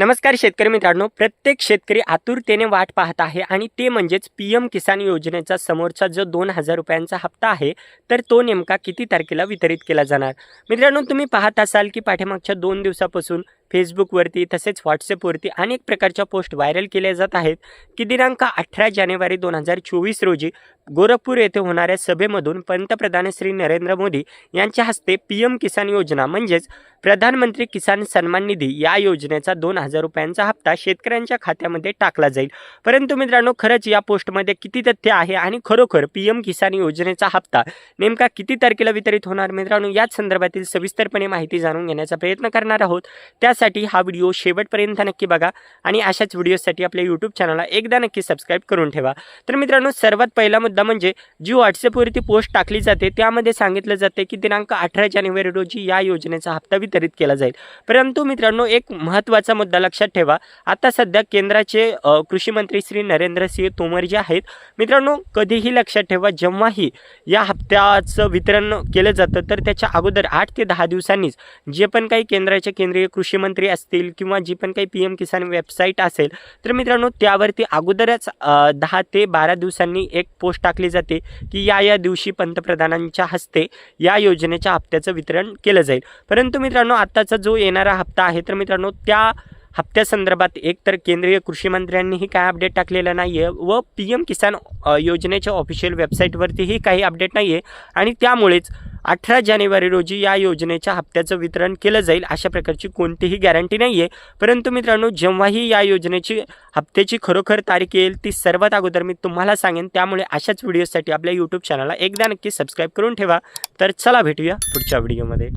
नमस्कार शेतकरी मित्रांनो. प्रत्येक शेतकरी आतुरतेने वाट पाहत आहे आणि ते म्हणजेच पी एम किसान योजनेचा समोरचा जो दोन हजार रुपयांचा हप्ता आहे तर तो नेमका किती तारखेला वितरित केला जाणार? मित्रांनो तुम्ही पाहत असाल की पाठीमागच्या दोन दिवसापासून फेसबुकवरती तसेच व्हॉट्सअपवरती अनेक प्रकारच्या पोस्ट व्हायरल केल्या जात आहेत की दिनांक अठरा जानेवारी दोन हजार चोवीस रोजी गोरखपूर येथे होणाऱ्या सभेमधून पंतप्रधान श्री नरेंद्र मोदी यांच्या हस्ते पी एम किसान योजना म्हणजेच प्रधानमंत्री किसान सन्मान निधी या योजनेचा दोन हजार रुपयांचा हप्ता शेतकऱ्यांच्या खात्यामध्ये टाकला जाईल. परंतु मित्रांनो खरंच या पोस्टमध्ये किती तथ्य आहे आणि खरोखर पी एम किसान योजनेचा हप्ता नेमका किती तारखेला वितरित होणार मित्रांनो याच संदर्भातील सविस्तरपणे माहिती जाणून घेण्याचा प्रयत्न करणार आहोत. त्यासाठी हा व्हिडिओ शेवटपर्यंत नक्की बघा आणि अशाच व्हिडिओसाठी आपल्या यूट्यूब चॅनलला एकदा नक्की सबस्क्राईब करून ठेवा. तर मित्रांनो सर्वात पहिला मुद्दा म्हणजे जी व्हॉट्सअपवरती पोस्ट टाकली जाते त्यामध्ये सांगितलं जाते की दिनांक अठरा जानेवारी रोजी या योजनेचा हप्ता वितरित केला जाईल. परंतु मित्रांनो एक महत्त्वाचा मुद्दा लक्षात ठेवा. आता सध्या केंद्राचे कृषी मंत्री श्री नरेंद्र सिंह तोमर जे आहेत मित्रांनो कधीही लक्षात ठेवा जेव्हाही या हप्त्याचं वितरण केलं जातं तर त्याच्या अगोदर आठ ते दहा दिवसांनीच जे पण काही केंद्राचे केंद्रीय कृषी मंत्री असतील किंवा जी पण काही पी एम किसान वेबसाईट असेल तर मित्रांनो त्यावरती अगोदरच दहा ते बारा दिवसांनी एक पोस्ट टाकली जाते की या या दिवशी पंतप्रधानांच्या हस्ते या योजनेच्या हप्त्याचं वितरण केलं जाईल. परंतु मित्रांनो आत्ताचा जो येणारा हप्ता आहे तर मित्रांनो त्या हप्त्यासंदर्भात एक तर केंद्रीय कृषी मंत्र्यांनीही काय अपडेट टाकलेलं नाही आहे व पी एम किसान योजनेच्या ऑफिशियल वेबसाईटवरतीही काही अपडेट नाही आहे आणि त्यामुळेच अठरा जानेवारी रोजी या योजनेच्या हप्त्याचं वितरण केलं जाईल अशा प्रकारची कोणतीही गॅरंटी नाही आहे परंतु मित्रांनो जेव्हाही या योजनेची हप्त्याची खरोखर तारीख येईल ती सर्वात अगोदर मी तुम्हाला सांगेन. त्यामुळे अशाच व्हिडिओसाठी आपल्या यूट्यूब चॅनलला एकदा नक्की सबस्क्राईब करून ठेवा. तर चला भेटूया पुढच्या व्हिडिओमध्ये